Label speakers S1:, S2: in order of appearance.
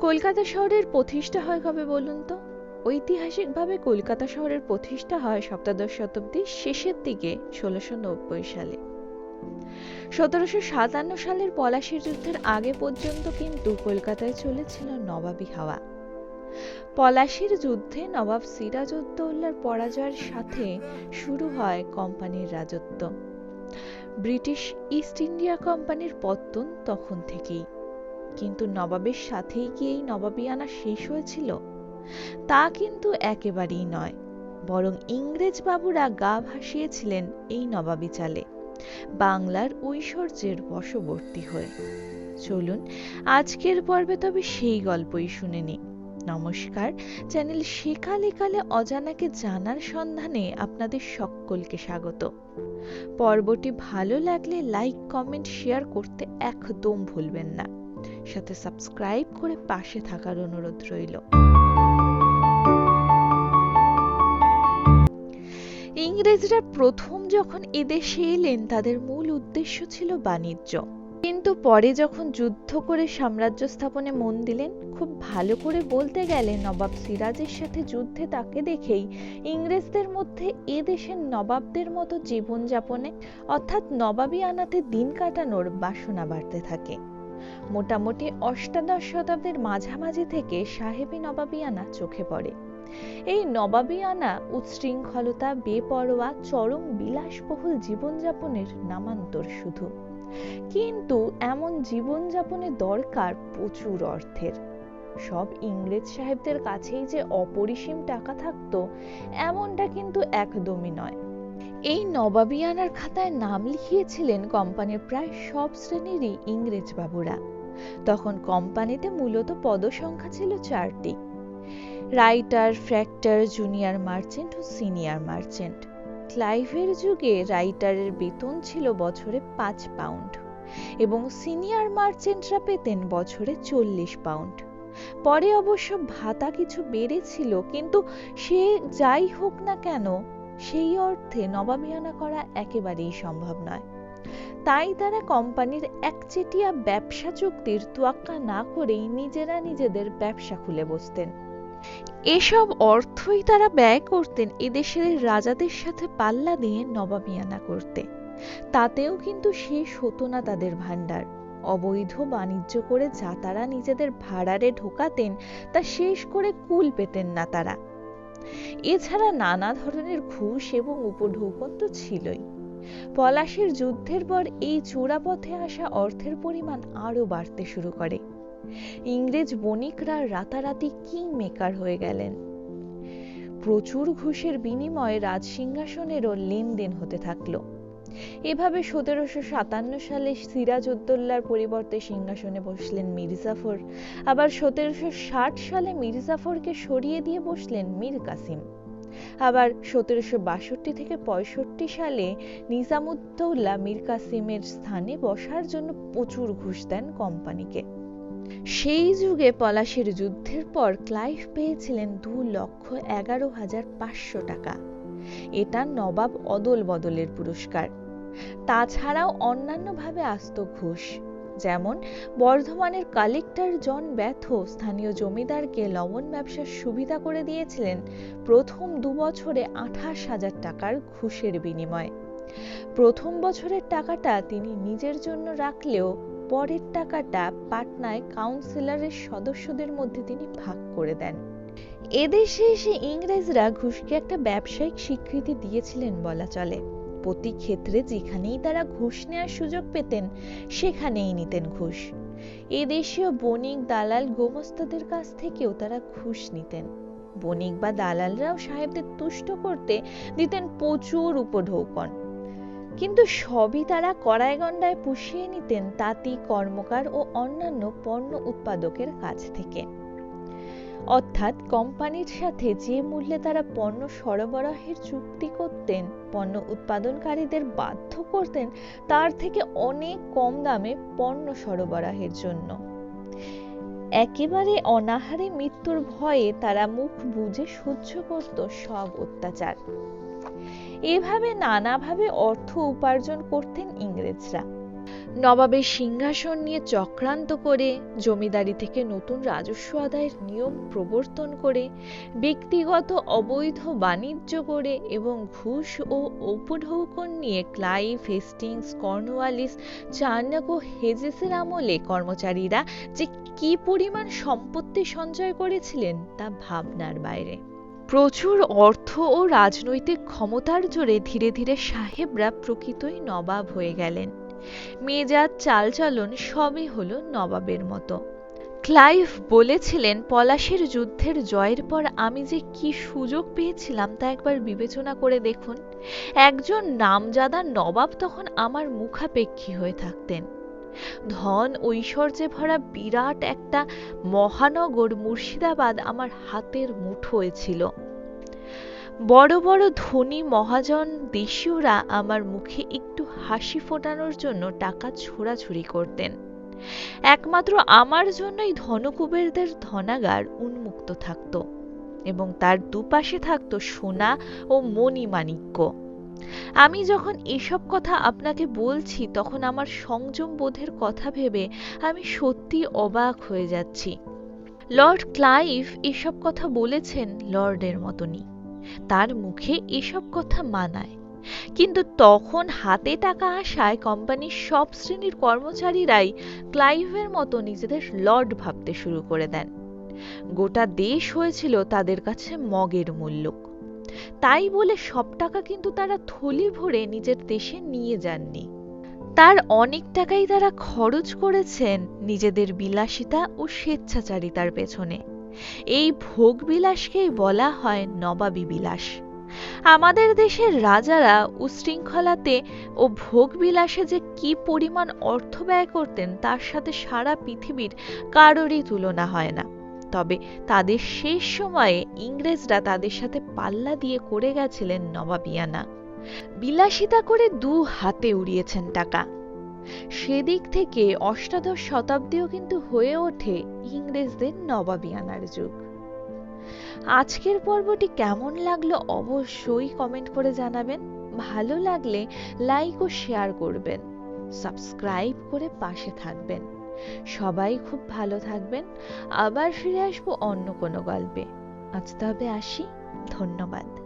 S1: কলকাতা শহরের প্রতিষ্ঠা হয় কবে বলুন তো? ঐতিহাসিকভাবে কলকাতা শহরের প্রতিষ্ঠা হয় সপ্তদশ শতাব্দীর শেষের দিকে, ষোলোশো নব্বই সালে। সতেরোশো সাতান্ন সালের পলাশির যুদ্ধের আগে পর্যন্ত কিন্তু কলকাতায় চলেছিল নবাবী হাওয়া। পলাশির যুদ্ধে নবাব সিরাজউদ্দৌলার পরাজয়ের সাথে শুরু হয় কোম্পানির রাজত্ব। ব্রিটিশ ইস্ট ইন্ডিয়া কোম্পানির পত্তন তখন থেকেই। কিন্তু নবাবের সাথেই কি এই নবাবিয়ানা শেষ হয়েছিল? তা কিন্তু একেবারেই নয়। বরং ইংরেজ বাবুরা গা ভাসিয়েছিলেন এই নবাবি চালে, বাংলার ঐশ্বর্যের বশবর্তী হয়ে। চলুন, আজকের পর্বে তবে সেই গল্পই শুনে নিই। নমস্কার, চ্যানেল শেখালে কালে অজানাকে জানার সন্ধানে আপনাদের সকলকে স্বাগত। পর্বটি ভালো লাগলে লাইক, কমেন্ট, শেয়ার করতে একদম ভুলবেন না। সাথে সাবস্ক্রাইব করে পাশে থাকার অনুরোধ রইল। ইংরেজরা প্রথম যখন এদেশে এলেন, তাদের মূল উদ্দেশ্য ছিল বাণিজ্য। কিন্তু পরে যখন যুদ্ধ করে সাম্রাজ্য স্থাপনে মন দিলেন, খুব ভালো করে বলতে গেলে নবাব সিরাজের সাথে যুদ্ধে তাকে দেখেই ইংরেজদের মধ্যে এ দেশের নবাবদের মতো জীবনযাপনে, অর্থাৎ নবাবী আনাতে দিন কাটানোর বাসনা বাড়তে থাকে। মোটামুটি অষ্টাদশ শতাব্দীর মাঝামাঝি থেকে সাহেবি নবাবিয়ানা চোখে পড়ে। এই নবাবিয়ানা উচ্ছৃঙ্খলতা বেপরোয়া, চরম বিলাসবহুল জীবনযাপনের নামান্তর শুধু। কিন্তু এমন জীবনযাপনে দরকার প্রচুর অর্থের। সব ইংরেজ সাহেবদের কাছেই যে অপরিসীম টাকা থাকতো, এমনটা কিন্তু একদমই নয়। এই নবাবিয়ানার খাতায় নাম লিখিয়েছিলেন কোম্পানির প্রায় সব শ্রেণীরই ইংরেজ বাবুরা। তখন কোম্পানিতে মূলত পদসংখ্যা ছিল চারটি। রাইটার, ফ্র্যাক্টর, জুনিয়র মার্চেন্ট ও সিনিয়র মার্চেন্ট। ক্লাইভের যুগে রাইটারের বেতন ছিল বছরে পাঁচ পাউন্ড এবং সিনিয়র মার্চেন্টরা পেতেন বছরে চল্লিশ পাউন্ড। পরে অবশ্য ভাতা কিছু বেড়েছিল, কিন্তু সে যাই হোক না কেন সেই অর্থে নবাবিয়ানা করা একেবারেই সম্ভব নয়। তাই তারা কোম্পানির একচেটিয়া ব্যবসা চুক্তির তোয়াক্কা না করেই নিজেরা নিজেদের ব্যবসা খুলে বসতেন। এসব অর্থই তারা ব্যয় করতেন এদেশের রাজাদের সাথে পাল্লা দিয়ে নবাবিয়ানা করতে। তাতেও কিন্তু শেষ হতো না তাদের ভাণ্ডার। অবৈধ বাণিজ্য করে যা তারা নিজেদের ভাড়ারে ঢোকাতেন, তা শেষ করে কুল পেতেন না তারা। এছাড়া নানা ধরনের ঘুষ এবং উপঢৌকন তো ছিলই। পলাশের যুদ্ধের পর এই চোরাপথে আসা অর্থের পরিমাণ আরও বাড়তে শুরু করে। ইংরেজ বণিকরা রাতারাতি কিং মেকার হয়ে গেলেন। প্রচুর ঘুষের বিনিময়ে রাজসিংহাসনেরও লেনদেন হতে থাকল। এভাবে সতেরোশো সাতান্ন সালে সিরাজউদ্দৌলার পরিবর্তে সিংহাসনে বসলেন মির্জাফর আবার সতেরোশো ষাট সালে মির্জাফরকে সরিয়ে দিয়ে বসলেন মীর কাসিম। আবার সতেরোশো বাষট্টি থেকে পঁয়ষট্টি সালে নিজামুদ্দৌলা মীর কাসিমের স্থানে বসার জন্য প্রচুর ঘুষ দেন কোম্পানিকে। সেই যুগে পলাশের যুদ্ধের পর ক্লাইভ পেয়েছিলেন দু লক্ষ এগারো হাজার পাঁচশো টাকা। এটা নবাব অদল বদলের পুরস্কার। তাছাড়াও অন্যান্যভাবে আসত ঘুষ, যেমন বর্ধমানের কালেক্টর জন ব্যথ স্থানীয় জমিদারকে লবণ ব্যবসার সুবিধা করে দিয়েছিলেন প্রথম দু বছরে আঠাশ হাজার টাকার ঘুষের বিনিময়ে। প্রথম বছরের টাকাটা তিনি নিজের জন্য রাখলেও পরের টাকাটা পাটনায় কাউন্সিলরের সদস্যদের মধ্যে তিনি ভাগ করে দেন। এদেশে এসে ইংরেজরা ঘুষকে একটা ব্যবসায়িক স্বীকৃতি দিয়েছিলেন বলা চলে। প্রতি ক্ষেত্রে যেখানেই তারা ঘুষ নেওয়ার সুযোগ পেতেন, সেখানেই নিতেন ঘুষ। এদেশীয় বণিক দালাল গোমস্তাদের কাছ থেকেও তারা ঘুষ নিতেন। বণিক বা দালালরাও সাহেবদের তুষ্ট করতে দিতেন প্রচুর উপঢৌকন। কিন্তু সবই তারা কড়াই গন্ডায় পুষিয়ে নিতেন তাঁতি, কর্মকার ও অন্যান্য পণ্য উৎপাদকের কাছ থেকে। অর্থাৎ কোম্পানির সাথে যে মূল্যে তারা পণ্য সরবরাহের চুক্তি করতেন, পণ্য উৎপাদনকারীদের বাধ্য করতেন, তার থেকে অনেক কম দামে পণ্য সরবরাহের জন্য। একেবারে অনাহারে মৃত্যুর ভয়ে তারা মুখ বুঝে সহ্য করত সব অত্যাচার। এভাবে নানাভাবে অর্থ উপার্জন করতেন ইংরেজরা। নবাবের সিংহাসন নিয়ে চক্রান্ত করে জমিদারি থেকে নতুন রাজস্ব আদায়ের নিয়ম প্রবর্তন করে, ব্যক্তিগত অবৈধ বাণিজ্য করে এবং ঘুষ ও উপঢৌকন নিয়ে ক্লাইভ, হেস্টিংস কর্নওয়ালিস চার্নাক ও হেজেসের আমলে কর্মচারীরা যে কি পরিমাণ সম্পত্তি সঞ্চয় করেছিলেন তা ভাবনার বাইরে। প্রচুর অর্থ ও রাজনৈতিক ক্ষমতার জোরে ধীরে ধীরে সাহেবরা প্রকৃতই নবাব হয়ে গেলেন। মেজাজ চালচলন সবই হলো নবাবের মতো। ক্লাইভ বলেছিলেন, পলাশের যুদ্ধের জয়ের পর আমি যে কি সুযোগ পেয়েছিলাম তা একবার বিবেচনা করে দেখুন। একজন নামজাদা নবাব তখন আমার মুখাপেক্ষী হয়ে থাকতেন। ধন ঐশ্বর্যে ভরা বিরাট একটা মহানগর মুর্শিদাবাদ আমার হাতের মুঠোয় ছিল। বড় বড় ধনী মহাজন দেশীয়রা আমার মুখে একটু হাসি ফোটানোর জন্য টাকা ছোড়াছুড়ি করতেন। একমাত্র আমার জন্যই ধনকুবেরদের ধনাগার উন্মুক্ত থাকত এবং তার দুপাশে থাকত সোনা ও মণিমাণিক্য। আমি যখন এসব কথা আপনাকে বলছি, তখন আমার সংযম বোধের কথা ভেবে আমি সত্যি অবাক হয়ে যাচ্ছি। লর্ড ক্লাইভ এসব কথা বলেছেন লর্ডের মতনই। তার মুখে এসব কথা মানায়। কিন্তু তখন হাতে টাকা আসায় কোম্পানির সব শ্রেণির কর্মচারীরাই ক্লাইভের মতো নিজেদের লর্ড ভাবতে শুরু করে দেন। গোটা দেশ হয়েছিল তাদের কাছে মগের মূল্য। তাই বলে সব টাকা কিন্তু তারা থলি ভরে নিজের দেশে নিয়ে যাননি। তার অনেক টাকাই তারা খরচ করেছেন নিজেদের বিলাসিতা ও স্বেচ্ছাচারিতার পেছনে। এই ভোগ বিলাসকেই বলা হয় নবাবী বিলাস। আমাদের দেশের রাজারা উশৃঙ্খলাতে ও ভোগ বিলাসে যে কি পরিমাণ অর্থ ব্যয় করতেন, তার সাথে সারা পৃথিবীর কারোরই তুলনা হয় না। তবে তাদের শেষ সময়ে ইংরেজরা তাদের সাথে পাল্লা দিয়ে করে গেছিলেন নবাবিয়ানা। বিলাসিতা করে দু হাতে উড়িয়েছেন টাকা। সেদিক থেকে অষ্টাদশ শতাব্দীও কিন্তু হয়ে ওঠে ইংরেজদের নবাবিয়ানার যুগ। আজকের পর্বটি কেমন লাগল অবশ্যই কমেন্ট করে জানাবেন। ভালো লাগলে লাইক ও শেয়ার করবেন। সাবস্ক্রাইব করে পাশে থাকবেন। সবাই খুব ভালো থাকবেন। আবার ফিরে আসব অন্য কোনো গল্পে। আজ তবে আসি। ধন্যবাদ।